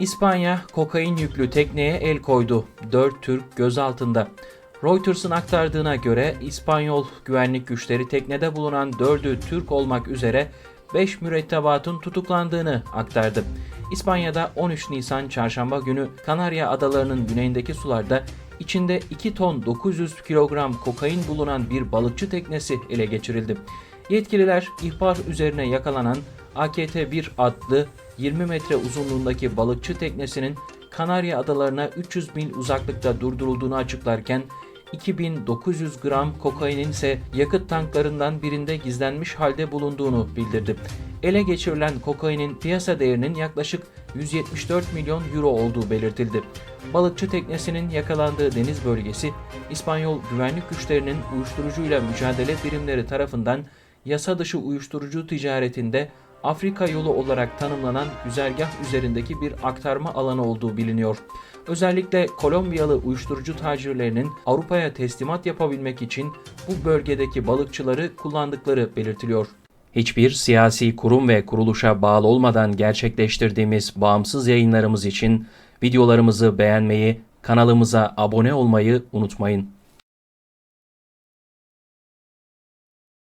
İspanya kokain yüklü tekneye el koydu. 4 Türk gözaltında. Reuters'ın aktardığına göre İspanyol güvenlik güçleri teknede bulunan 4'ü Türk olmak üzere 5 mürettebatın tutuklandığını aktardı. İspanya'da 13 Nisan çarşamba günü Kanarya Adaları'nın güneyindeki sularda içinde 2 ton 900 kilogram kokain bulunan bir balıkçı teknesi ele geçirildi. Yetkililer ihbar üzerine yakalanan AKT-1 adlı 20 metre uzunluğundaki balıkçı teknesinin Kanarya Adalarına 300 mil uzaklıkta durdurulduğunu açıklarken 2900 gram kokainin ise yakıt tanklarından birinde gizlenmiş halde bulunduğunu bildirdi. Ele geçirilen kokainin piyasa değerinin yaklaşık 174 milyon euro olduğu belirtildi. Balıkçı teknesinin yakalandığı deniz bölgesi İspanyol güvenlik güçlerinin uyuşturucuyla mücadele birimleri tarafından yasa dışı uyuşturucu ticaretinde Afrika yolu olarak tanımlanan güzergah üzerindeki bir aktarma alanı olduğu biliniyor. Özellikle Kolombiyalı uyuşturucu tacirlerinin Avrupa'ya teslimat yapabilmek için bu bölgedeki balıkçıları kullandıkları belirtiliyor. Hiçbir siyasi kurum ve kuruluşa bağlı olmadan gerçekleştirdiğimiz bağımsız yayınlarımız için videolarımızı beğenmeyi, kanalımıza abone olmayı unutmayın.